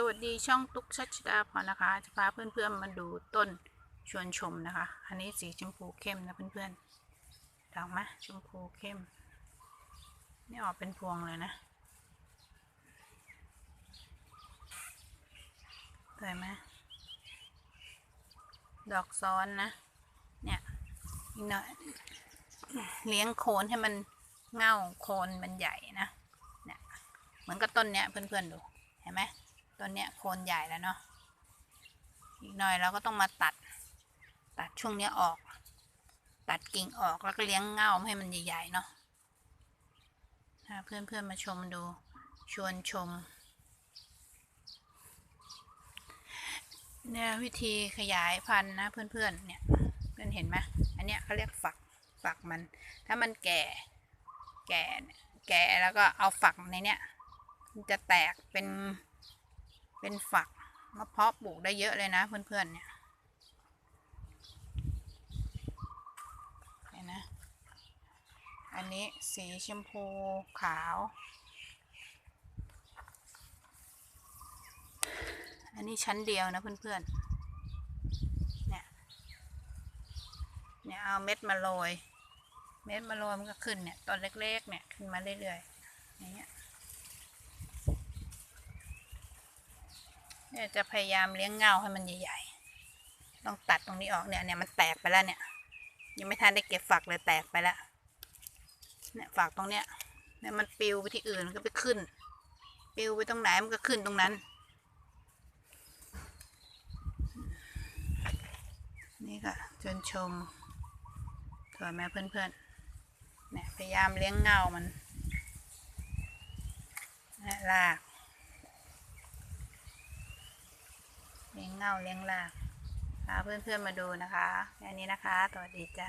สวัสดีช่องตุ๊กชัชดาพรนะคะ จะพาเพื่อนๆมาดูต้นชวนชมนะคะ อันนี้สีชมพูเข้มนะเพื่อนๆดอกไหมชมพูเข้ม นี่ออกเป็นพวงเลยนะสวยไหมดอกซ้อนนะ เนี่ยอีกหน่อยเลี้ยงโคนให้มันเง่าโคนมันใหญ่นะ เนี่ยเหมือนกับต้นเนี้ยเพื่อนๆดู เห็นไหม ต้นเนี้ยโคนใหญ่แล้วเนาะอีกหน่อยเราก็ต้องมาตัด ตัดช่วงเนี้ยออก ตัดกิ่งออกแล้วก็เลี้ยงเง่าให้มันใหญ่ๆเนาะถ้าเพื่อนๆมาชมดูชวนชม เนี่ยวิธีขยายพันธุ์นะเพื่อนๆเนี่ยเพื่อนเห็นไหมอันเนี้ยเขาเรียกฝักฝักมัน ถ้ามันแก่ แก่แก่แล้วก็เอาฝักในเนี้ยมันจะแตกเป็น เป็นฝักมาเพาะปลูกได้เยอะเลยนะเพื่อนๆเนี่ยเห็นนะอันนี้สีชมพูขาว อันนี้ชั้นเดียวนะเพื่อนๆเนี่ยเนี่ยเอาเม็ดมาโรยเม็ดมาโรยมันก็ขึ้นเนี่ยตอนเล็กๆเนี่ยขึ้นมาเรื่อยๆอย่างเงี้ย เนี่ยจะพยายามเลี้ยงเงาให้มันใหญ่ๆ ต้องตัดตรงนี้ออกเนี่ยเนี่ยมันแตกไปแล้วเนี่ย ยังไม่ทันได้เก็บฝักเลยแตกไปแล้ว เนี่ยฝักตรงเนี้ย เนี่ยมันปลิวไปที่อื่นก็ไปขึ้นปลิวไปตรงไหนมันก็ขึ้นตรงนั้น นี่ค่ะชวนชมสวยไหมเพื่อนๆ เนี่ยพยายามเลี้ยงเงามันนะลาก เลี้ยง เงาเลี้ยงลากพาเพื่อนๆมาดูนะคะแค่นี้นะคะสวัสดีจ้า